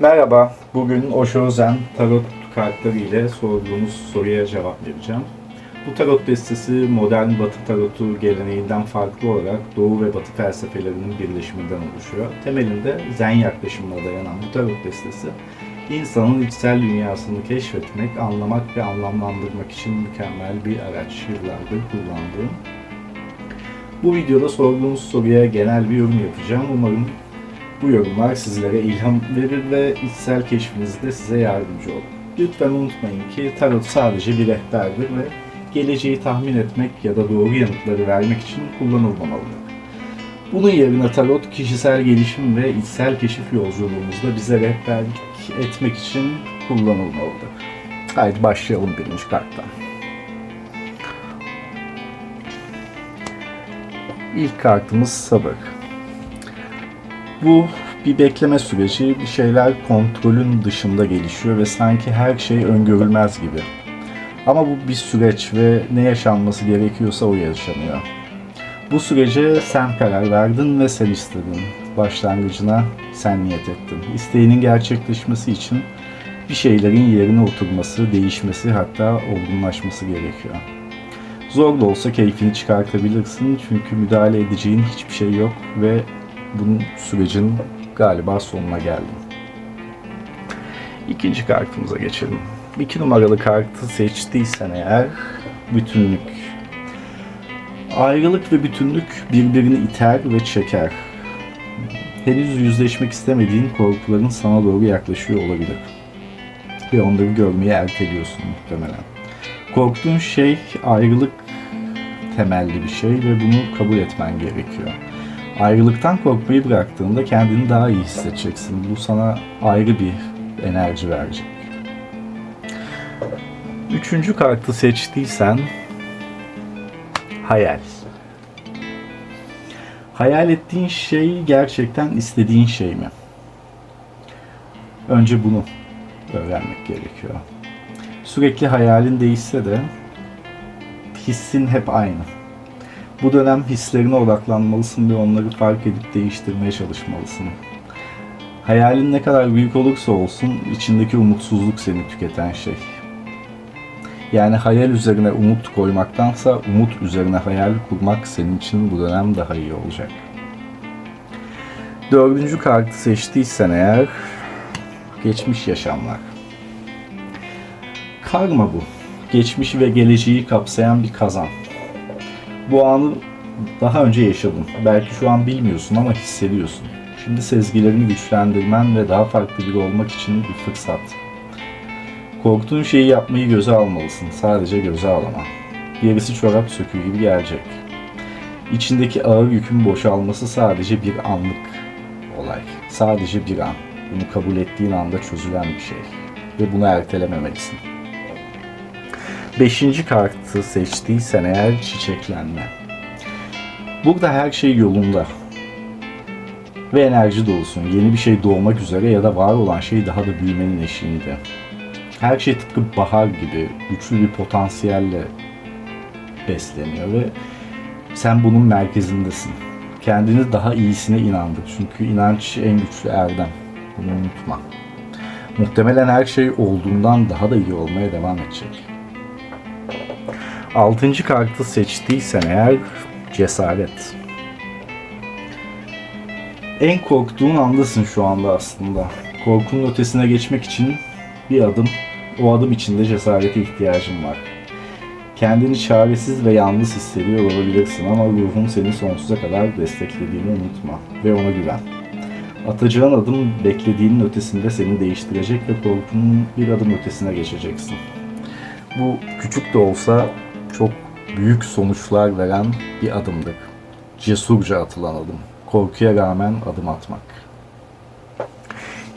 Merhaba, bugün Osho Zen tarot kartları ile sorduğunuz soruya cevap vereceğim. Bu tarot destesi modern batı tarotu geleneğinden farklı olarak doğu ve batı felsefelerinin birleşiminden oluşuyor. Temelinde zen yaklaşımına dayanan bu tarot destesi, insanın içsel dünyasını keşfetmek, anlamak ve anlamlandırmak için mükemmel bir araç yıllardır kullandığım. Bu videoda sorduğunuz soruya genel bir yorum yapacağım. Umarım bu yorumlar sizlere ilham verir ve içsel keşfinizde size yardımcı olur. Lütfen unutmayın ki tarot sadece bir rehberdir ve geleceği tahmin etmek ya da doğru yanıtları vermek için kullanılmamalıdır. Bunun yerine tarot kişisel gelişim ve içsel keşif yolculuğumuzda bize rehberlik etmek için kullanılmalıdır. Haydi başlayalım birinci karttan. İlk kartımız sabır. Bu bir bekleme süreci, bir şeyler kontrolün dışında gelişiyor ve sanki her şey öngörülmez gibi. Ama bu bir süreç ve ne yaşanması gerekiyorsa o yaşanıyor. Bu sürece sen karar verdin ve sen istedin. Başlangıcına sen niyet ettin. İsteğinin gerçekleşmesi için bir şeylerin yerine oturması, değişmesi hatta olgunlaşması gerekiyor. Zor da olsa keyfini çıkartabilirsin çünkü müdahale edeceğin hiçbir şey yok ve bunun sürecin galiba sonuna geldim. İkinci kartımıza geçelim. İki numaralı kartı seçtiysen eğer bütünlük. Ayrılık ve bütünlük birbirini iter ve çeker. Henüz yüzleşmek istemediğin korkuların sana doğru yaklaşıyor olabilir. Ve onları görmeyi erteliyorsun muhtemelen. Korktuğun şey ayrılık temelli bir şey ve bunu kabul etmen gerekiyor. Ayrılıktan korkmayı bıraktığında kendini daha iyi hissedeceksin. Bu sana ayrı bir enerji verecek. Üçüncü kartı seçtiysen hayal. Hayal ettiğin şey gerçekten istediğin şey mi? Önce bunu öğrenmek gerekiyor. Sürekli hayalin değişse de hissin hep aynı. Bu dönem hislerine odaklanmalısın ve onları fark edip değiştirmeye çalışmalısın. Hayalin ne kadar büyük olursa olsun içindeki umutsuzluk seni tüketen şey. Yani hayal üzerine umut koymaktansa umut üzerine hayal kurmak senin için bu dönem daha iyi olacak. Dördüncü kartı seçtiysen eğer geçmiş yaşamlar. Karma bu. Geçmişi ve geleceği kapsayan bir kazan. Bu anı daha önce yaşadın. Belki şu an bilmiyorsun ama hissediyorsun. Şimdi sezgilerini güçlendirmen ve daha farklı biri olmak için bir fırsat. Korktuğun şeyi yapmayı göze almalısın. Sadece göze alama. Gerisi çorap söküğü gibi gelecek. İçindeki ağır yükün boşalması sadece bir anlık olay. Sadece bir an. Bunu kabul ettiğin anda çözülen bir şey. Ve bunu ertelememelisin. Beşinci kartı seçtiysen eğer çiçeklenme. Burada her şey yolunda. Ve enerji dolusun. Yeni bir şey doğmak üzere ya da var olan şey daha da büyümenin eşiğinde. Her şey tıpkı bahar gibi güçlü bir potansiyelle besleniyor ve sen bunun merkezindesin. Kendini daha iyisine inandır. Çünkü inanç en güçlü erdem. Bunu unutma. Muhtemelen her şey olduğundan daha da iyi olmaya devam edecek. Altıncı kartı seçtiysen eğer cesaret. En korktuğun andasın şu anda aslında. Korkunun ötesine geçmek için bir adım, o adım içinde cesarete ihtiyacın var. Kendini çaresiz ve yalnız hissediyor olabilirsin ama ruhun seni sonsuza kadar desteklediğini unutma ve ona güven. Atacağın adım beklediğinin ötesinde seni değiştirecek ve korkunun bir adım ötesine geçeceksin. Bu küçük de olsa çok büyük sonuçlar veren bir adımdır. Cesurca atılan adım. Korkuya rağmen adım atmak.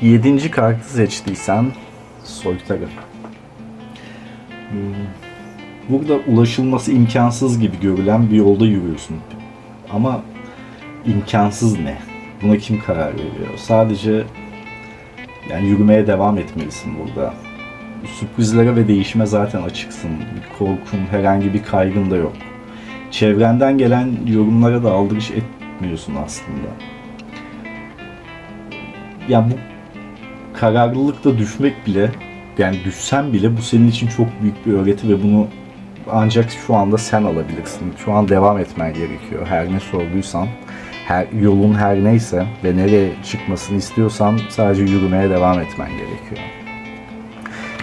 Yedinci kartı seçtiysen soytarı. Hmm. Burada ulaşılması imkansız gibi görülen bir yolda yürüyorsun. Ama imkansız ne? Buna kim karar veriyor? Sadece yani yürümeye devam etmelisin burada sürprizlere ve değişime zaten açıksın. Bir korkun, herhangi bir kaygın da yok. Çevrenden gelen yorumlara da aldırış etmiyorsun aslında. Ya bu kararlılıkla düşmek bile yani düşsen bile bu senin için çok büyük bir öğreti ve bunu ancak şu anda sen alabilirsin. Şu an devam etmen gerekiyor. Her ne sorduysan, her yolun her neyse ve nereye çıkmasını istiyorsan sadece yürümeye devam etmen gerekiyor.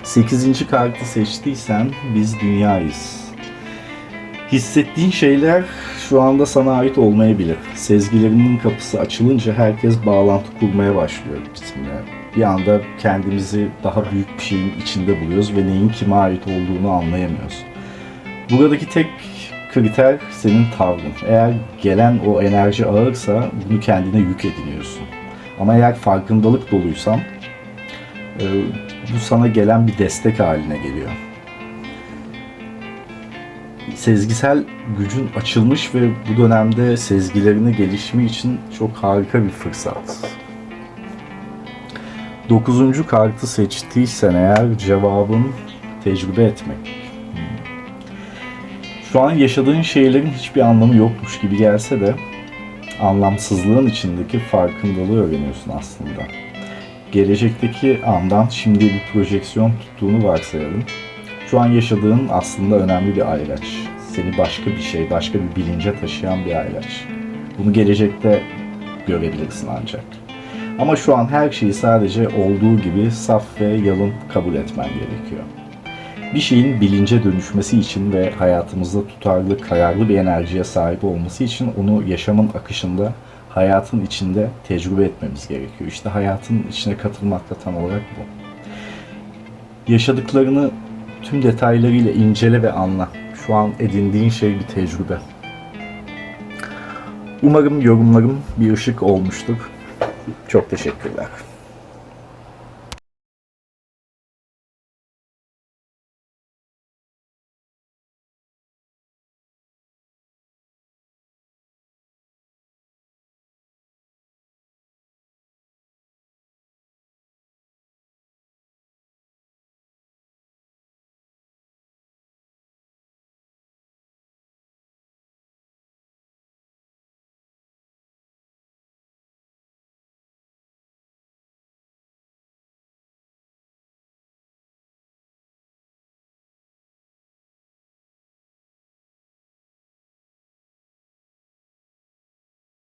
8. kartı seçtiysen biz dünyayız. Hissettiğin şeyler şu anda sana ait olmayabilir. Sezgilerinin kapısı açılınca herkes bağlantı kurmaya başlıyor bizimle. Bir anda kendimizi daha büyük bir şeyin içinde buluyoruz ve neyin kime ait olduğunu anlayamıyoruz. Buradaki tek kriter senin tavrın. Eğer gelen o enerji ağırsa bunu kendine yük ediniyorsun. Ama eğer farkındalık doluysan bu sana gelen bir destek haline geliyor. Sezgisel gücün açılmış ve bu dönemde sezgilerini gelişimi için çok harika bir fırsat. Dokuzuncu kartı seçtiysen eğer cevabın tecrübe etmek. Şu an yaşadığın şeylerin hiçbir anlamı yokmuş gibi gelse de anlamsızlığın içindeki farkındalığı öğreniyorsun aslında. Gelecekteki andan şimdi bir projeksiyon tuttuğunu varsayalım. Şu an yaşadığın aslında önemli bir ayraç. Seni başka bir şey, başka bir bilince taşıyan bir ayraç. Bunu gelecekte görebilirsin ancak. Ama şu an her şeyi sadece olduğu gibi saf ve yalın kabul etmen gerekiyor. Bir şeyin bilince dönüşmesi için ve hayatımızda tutarlı, kararlı bir enerjiye sahip olması için onu yaşamın akışında, hayatın içinde tecrübe etmemiz gerekiyor. İşte hayatın içine katılmak da tam olarak bu. Yaşadıklarını tüm detaylarıyla incele ve anla. Şu an edindiğin şey bir tecrübe. Umarım yorumlarım bir ışık olmuştur. Çok teşekkürler.